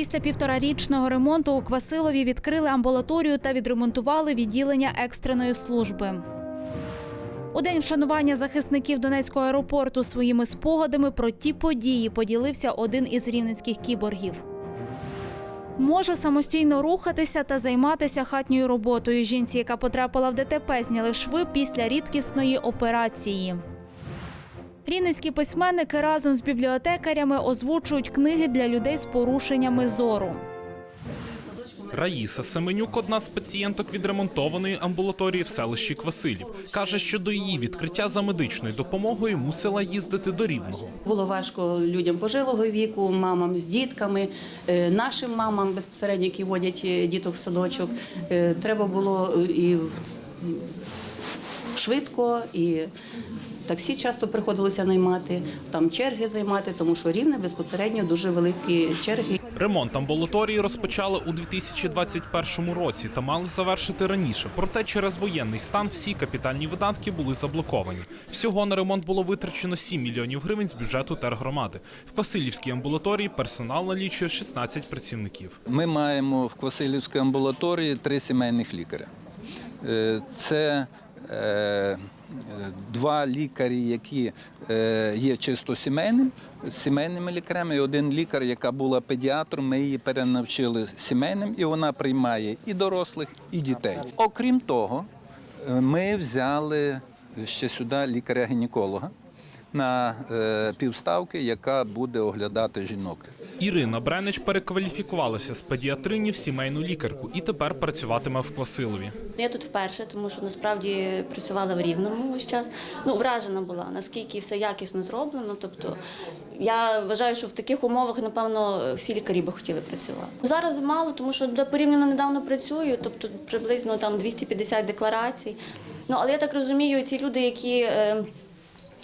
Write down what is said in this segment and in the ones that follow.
Після півторарічного ремонту у Квасилові відкрили амбулаторію та відремонтували відділення екстреної служби. У день вшанування захисників Донецького аеропорту своїми спогадами про ті події поділився один із рівненських кіборгів. Може самостійно рухатися та займатися хатньою роботою. Жінці, яка потрапила в ДТП, зняли шви після рідкісної операції. Рівненські письменники разом з бібліотекарями озвучують книги для людей з порушеннями зору. Раїса Семенюк, одна з пацієнток відремонтованої амбулаторії в селищі Квасилів, каже, що до її відкриття за медичною допомогою мусила їздити до Рівного. Було важко людям пожилого віку, мамам з дітками, е, нашим мамам безпосередньо, які водять е, діток в садочок. Е, Треба було і швидко, і таксі часто приходилося наймати, там черги займати, тому що рівне безпосередньо дуже великі черги. Ремонт амбулаторії розпочали у 2021 році та мали завершити раніше. Проте через воєнний стан всі капітальні видатки були заблоковані. Всього на ремонт було витрачено 7 мільйонів гривень з бюджету тергромади. В Квасилівській амбулаторії персонал налічує 16 працівників. Ми маємо в Квасилівській амбулаторії три сімейних лікаря. Е, Це два лікарі, які е, є чисто сімейним, сімейними лікарями, і один лікар, яка була педіатром, ми її перенавчили сімейним, і вона приймає і дорослих, і дітей. Окрім того, е, ми взяли ще сюди лікаря-гінеколога на е, півставки, яка буде оглядати жінок. Ірина Бренич перекваліфікувалася з педіатрині в сімейну лікарку і тепер працюватиме в Квасилові. Я тут вперше, тому що насправді працювала в Рівному весь час. Ну, вражена була, наскільки все якісно зроблено. Тобто я вважаю, що в таких умовах, напевно, всі лікарі би хотіли працювати. Зараз мало, тому що порівняно недавно працюю, тобто приблизно там 250 декларацій. Ну, але я так розумію, ті люди, які.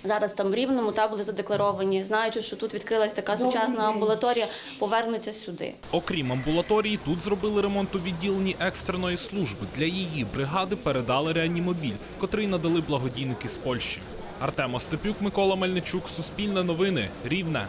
Зараз там в Рівному та були задекларовані, знаючи, що тут відкрилась така сучасна амбулаторія, повернуться сюди. Окрім амбулаторії, тут зробили ремонт у відділенні екстреної служби. Для її бригади передали реанімобіль, котрий надали благодійники з Польщі. Артем Остапюк, Микола Мельничук, Суспільне новини, Рівне.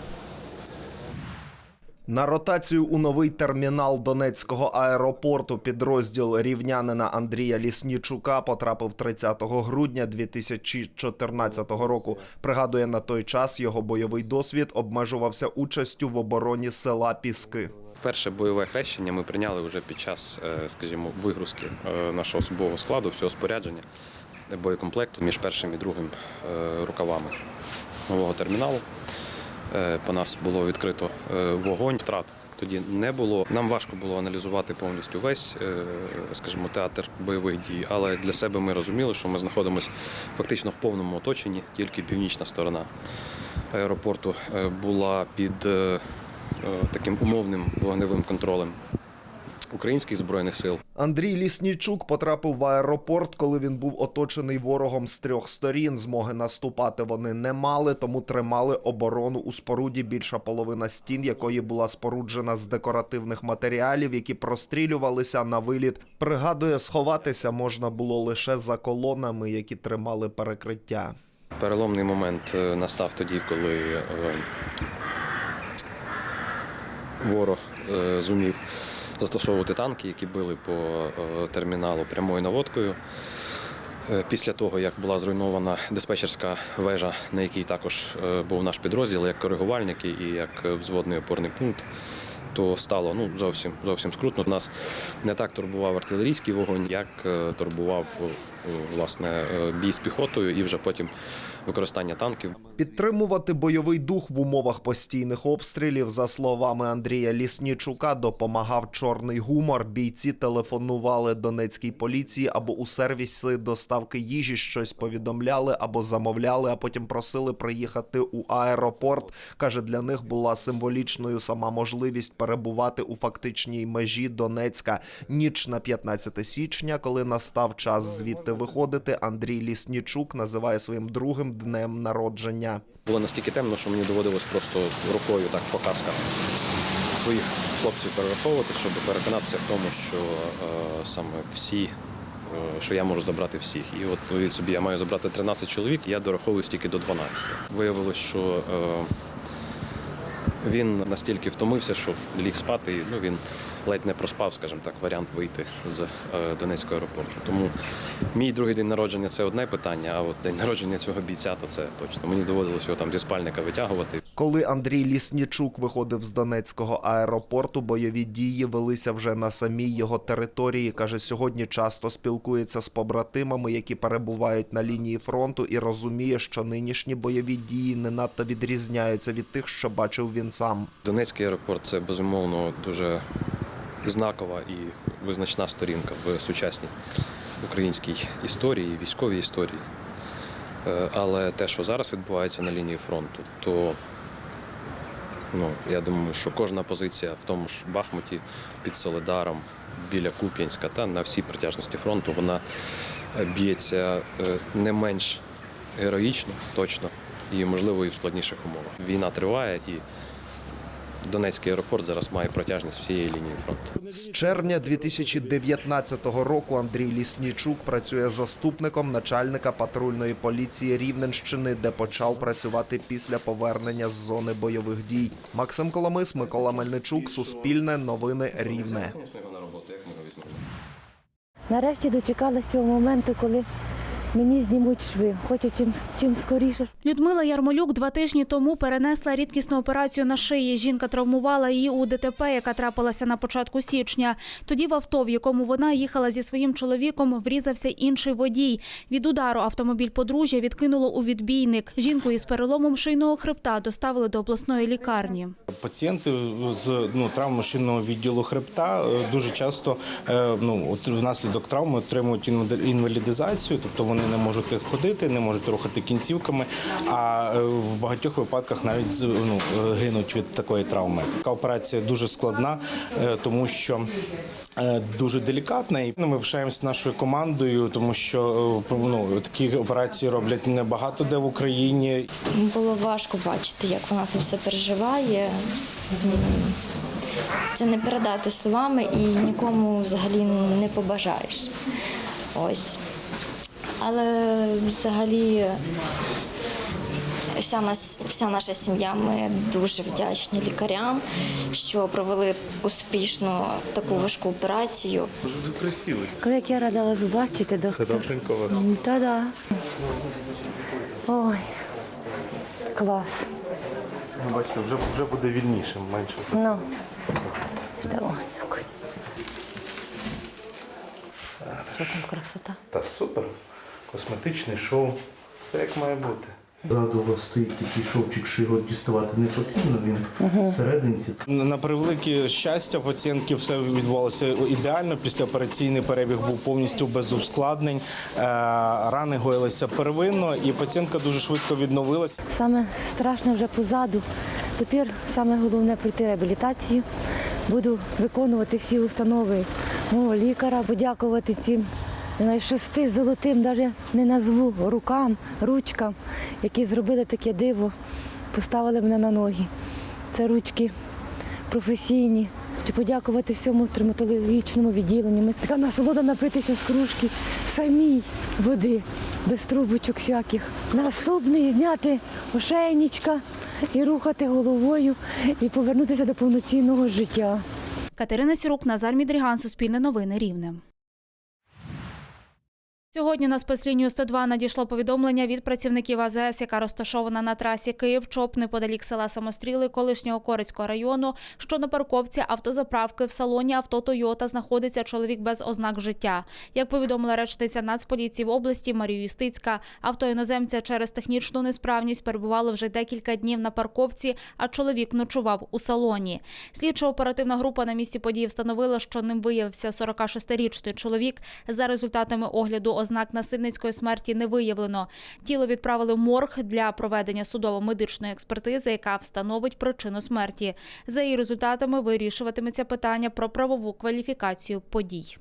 На ротацію у новий термінал Донецького аеропорту підрозділ рівнянина Андрія Ліснічука потрапив 30 грудня 2014 року. Пригадує, на той час його бойовий досвід обмежувався участю в обороні села Піски. Перше бойове хрещення ми прийняли вже під час, е, скажімо, вигрузки е, нашого особового складу, всього спорядження, боєкомплекту між першим і другим е, рукавами нового терміналу. Е, По нас було відкрито е, вогонь, втрат тоді не було. Нам важко було аналізувати повністю весь, е, скажімо, театр бойових дій, але для себе ми розуміли, що ми знаходимося фактично в повному оточенні, тільки північна сторона аеропорту була під таким умовним вогневим контролем українських збройних сил. Андрій Ліснічук потрапив в аеропорт, коли він був оточений ворогом з трьох сторін. Змоги наступати вони не мали, тому тримали оборону у споруді. Більша половина стін, якої була споруджена з декоративних матеріалів, які прострілювалися на виліт. Пригадує, сховатися можна було лише за колонами, які тримали перекриття. Переломний момент е, настав тоді, коли е, ворог е, зумів застосовувати танки, які били по е, терміналу прямою наводкою. Е, Після того, як була зруйнована диспетчерська вежа, на якій також е, був наш підрозділ, як коригувальники і як взводний опорний пункт, то стало ну, зовсім, зовсім скрутно. Нас не так турбував артилерійський вогонь, як е, турбував е, власне, е, бій з піхотою і вже потім використання танків. Підтримувати бойовий дух в умовах постійних обстрілів, за словами Андрія Ліснічука, допомагав чорний гумор. Бійці телефонували донецькій поліції або у сервіси доставки їжі щось повідомляли або замовляли, а потім просили приїхати у аеропорт. Каже, для них була символічною сама можливість перебувати у фактичній межі Донецька. Ніч на 15 січня, коли настав час звідти виходити, Андрій Ліснічук називає своїм другим днем народження. Було настільки темно, що мені доводилось просто рукою так по касках своїх хлопців перераховувати, щоб переконатися в тому, що е, саме всі, е, що я можу забрати всіх. І от уявіть собі, я маю забрати 13 чоловік, я дораховуюсь тільки до 12. Виявилось, що е, Він настільки втомився, що ліг спати. і, Ну він ледь не проспав, скажімо так, варіант вийти з е, Донецького аеропорту. Тому мій другий день народження це одне питання, а от день народження цього бійця, то це точно. Мені доводилось його там зі спальника витягувати. Коли Андрій Ліснічук виходив з Донецького аеропорту, бойові дії велися вже на самій його території. каже, сьогодні часто спілкується з побратимами, які перебувають на лінії фронту, і розуміє, що нинішні бойові дії не надто відрізняються від тих, що бачив він сам. Донецький аеропорт це безумовно дуже знакова і визначна сторінка в сучасній українській історії, військовій історії. Е, Але те, що зараз відбувається на лінії фронту, то ну, я думаю, що кожна позиція в тому ж Бахмуті під Солидаром, біля Куп'янська та на всій протяжності фронту, вона е, б'ється е, не менш героїчно, точно, і можливо і в складніших умовах. Війна триває і Донецький аеропорт зараз має протяжність всієї лінії фронту. З червня 2019 року Андрій Ліснічук працює заступником начальника патрульної поліції Рівненщини, де почав працювати після повернення з зони бойових дій. Максим Коломис, Микола Мельничук, Суспільне, Новини Рівне. Нарешті дочекалася цього моменту, коли мені знімуть шви. Хочу чим, чим скоріше. Людмила Ярмолюк два тижні тому перенесла рідкісну операцію на шиї. Жінка травмувала її у ДТП, яка трапилася на початку січня. Тоді в авто, в якому вона їхала зі своїм чоловіком, врізався інший водій. Від удару автомобіль подружжя відкинуло у відбійник. Жінку із переломом шийного хребта доставили до обласної лікарні. Пацієнти з ну, травмою шинного відділу хребта е, дуже часто е, ну, от внаслідок травми отримують інвалід- інвалідизацію, тобто вони не можуть ходити, не можуть рухати кінцівками, а е, в багатьох випадках навіть ну, гинуть від такої травми. Така операція дуже складна, е, тому що е, дуже делікатна. І ну, ми пишаємося нашою командою, тому що ну, такі операції роблять не багато де в Україні. Було важко бачити, як вона це все переживає. Це не передати словами і нікому взагалі не побажаєш. Ось. Але взагалі вся, нас, вся наша сім'я, ми дуже вдячні лікарям, що провели успішно таку важку операцію. Кажу, як я рада вас бачити, доктор. Все добренько вас? Та-да. Ой, клас. Ну, Бачите, вже, вже буде вільнішим, менше. Ну, давай. Що там красота? Та супер. Косметичне шоу. Все як має бути. Ззаду у вас стоїть такий шовчик, що його діставати не потрібно, він всерединці. На превелике щастя, пацієнтки все відбувалося ідеально. Післяопераційний перебіг був повністю без ускладнень. Е, Рани гоїлися первинно, і пацієнтка дуже швидко відновилася. Саме страшне вже позаду. Тепер саме головне пройти реабілітацію. Буду виконувати всі установи мого лікаря, подякувати цим шести золотим, навіть не назву рукам, ручкам, які зробили таке диво, поставили мене на ноги. Це ручки професійні. Хочу подякувати всьому травматологічному відділенню. Ми така насолода напитися з кружки самій води, без трубочок всяких. Наступний зняти ошейничка і рухати головою і повернутися до повноцінного життя. Катерина Сірук, Назар Мідріган, Суспільне новини Рівне. Сьогодні на спецлінію 102 надійшло повідомлення від працівників АЗС, яка розташована на трасі Київ-Чоп неподалік села Самостріли колишнього Корицького району, що на парковці автозаправки в салоні авто Тойота знаходиться чоловік без ознак життя. Як повідомила речниця Нацполіції в області Марію Юстицька, авто іноземця через технічну несправність перебувало вже декілька днів на парковці, а чоловік ночував у салоні. Слідчо-оперативна група на місці події встановила, що ним виявився 46-річний чоловік. За результатами огляду ознак насильницької смерті не виявлено. Тіло відправили в морг для проведення судово-медичної експертизи, яка встановить причину смерті. За її результатами вирішуватиметься питання про правову кваліфікацію подій.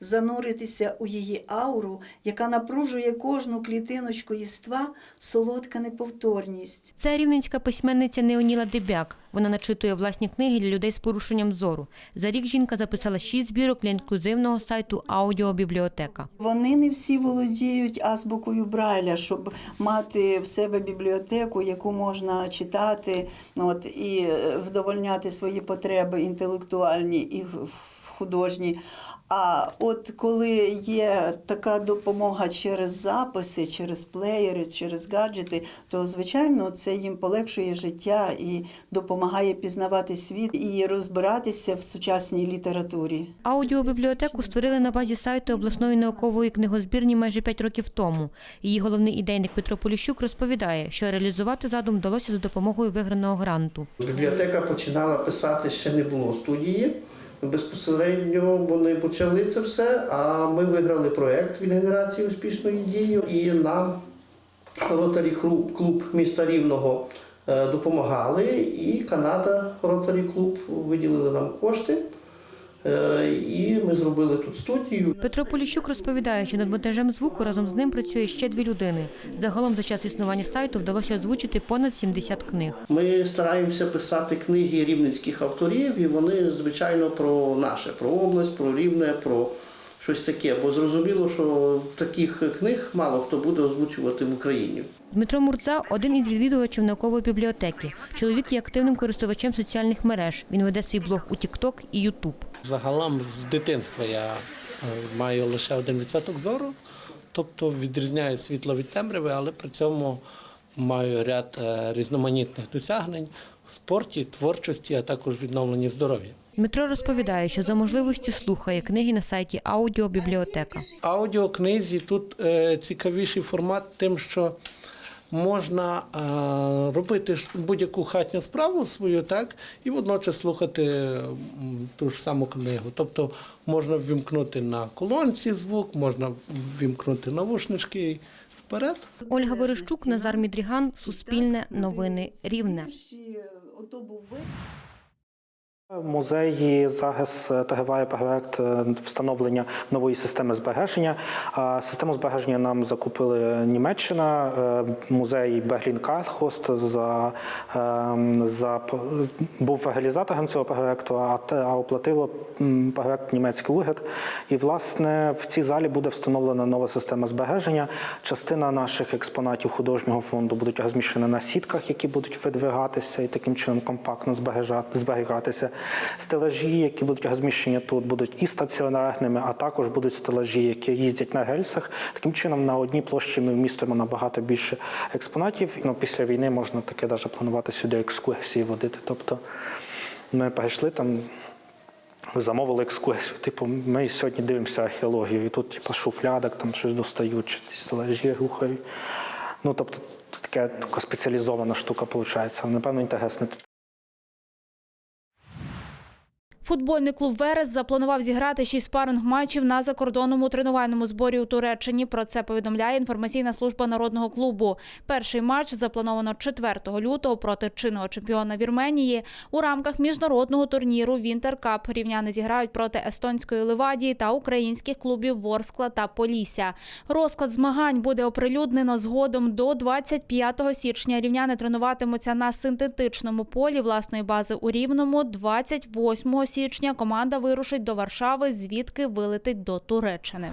Зануритися у її ауру, яка напружує кожну клітиночку єства, солодка неповторність. Це рівненська письменниця Неоніла Дебяк. Вона начитує власні книги для людей з порушенням зору. За рік жінка записала шість збірок для інклюзивного сайту Аудіобібліотека. Вони не всі володіють азбукою Брайля, щоб мати в себе бібліотеку, яку можна читати, от і е, вдовольняти свої потреби інтелектуальні і художні. А от коли є така допомога через записи, через плеєри, через гаджети, то звичайно це їм полегшує життя і допомагає пізнавати світ і розбиратися в сучасній літературі. Аудіобібліотеку створили на базі сайту обласної наукової книгозбірні майже п'ять років тому. Її головний ідейник Петро Поліщук розповідає, що реалізувати задум вдалося за допомогою виграного гранту. Бібліотека починала писати, ще не було студії. Безпосередньо вони почали це все, а ми виграли проєкт від генерації успішної дії, і нам Ротарі клуб міста Рівного е, допомагали, і Канада Ротарі клуб виділили нам кошти. Е, І ми зробили тут студію. Петро Поліщук розповідає, що над монтажем звуку разом з ним працює ще дві людини. Загалом за час існування сайту вдалося озвучити понад 70 книг. Ми стараємося писати книги рівненських авторів, і вони, звичайно, про наше, про область, про рівне, про щось таке. Бо зрозуміло, що таких книг мало хто буде озвучувати в Україні. Дмитро Мурза один із відвідувачів наукової бібліотеки. Чоловік є активним користувачем соціальних мереж. Він веде свій блог у TikTok і YouTube. Загалом з дитинства я е, маю лише один відсоток зору, тобто відрізняю світло від темряви, але при цьому маю ряд е, різноманітних досягнень в спорті, творчості, а також відновленні здоров'я. Дмитро розповідає, що за можливості слухає книги на сайті Аудіобібліотека. Аудіокнизі тут е, цікавіший формат тим, що можна е, робити будь-яку хатню справу свою, так, і водночас слухати ту ж саму книгу. Тобто можна ввімкнути на колонці звук, можна ввімкнути навушнички вперед. Ольга Верещук, Назар Мідріган, Суспільне, Новини Рівне. В музеї ЗАГС триває проект е, встановлення нової системи збереження. Систему збереження нам закупили Німеччина, е, музей Берлін Кархост за, ем, за був реалізатором цього проекту, а оплатило проект німецький уряд. І власне в цій залі буде встановлена нова система збереження. Частина наших експонатів художнього фонду будуть розміщені на сітках, які будуть видвигатися і таким чином компактно зберігатися. Стелажі, які будуть розміщені тут, будуть і стаціонарними, а також будуть стелажі, які їздять на рельсах. Таким чином, на одній площі ми вмістимо набагато більше експонатів. Ну, після війни можна таке навіть планувати сюди екскурсії водити. Тобто ми прийшли там. Замовили екскурсію. Типу, ми сьогодні дивимося археологію, і тут, типу, шуфлядок, там щось достають, чи стелажі рухають. Ну, тобто, така, така спеціалізована штука виходить. Напевно, інтересно. Футбольний клуб Верес запланував зіграти шість спаринг матчів на закордонному тренувальному зборі у Туреччині. Про це повідомляє інформаційна служба народного клубу. Перший матч заплановано 4 лютого проти чинного чемпіона Вірменії. У рамках міжнародного турніру Вінтеркап рівняни зіграють проти естонської Ливадії та українських клубів Ворскла та Полісся. Розклад змагань буде оприлюднено згодом до 25 січня. Рівняни тренуватимуться на синтетичному полі власної бази у Рівному. 28 січня команда вирушить до Варшави, звідки вилетить до Туреччини.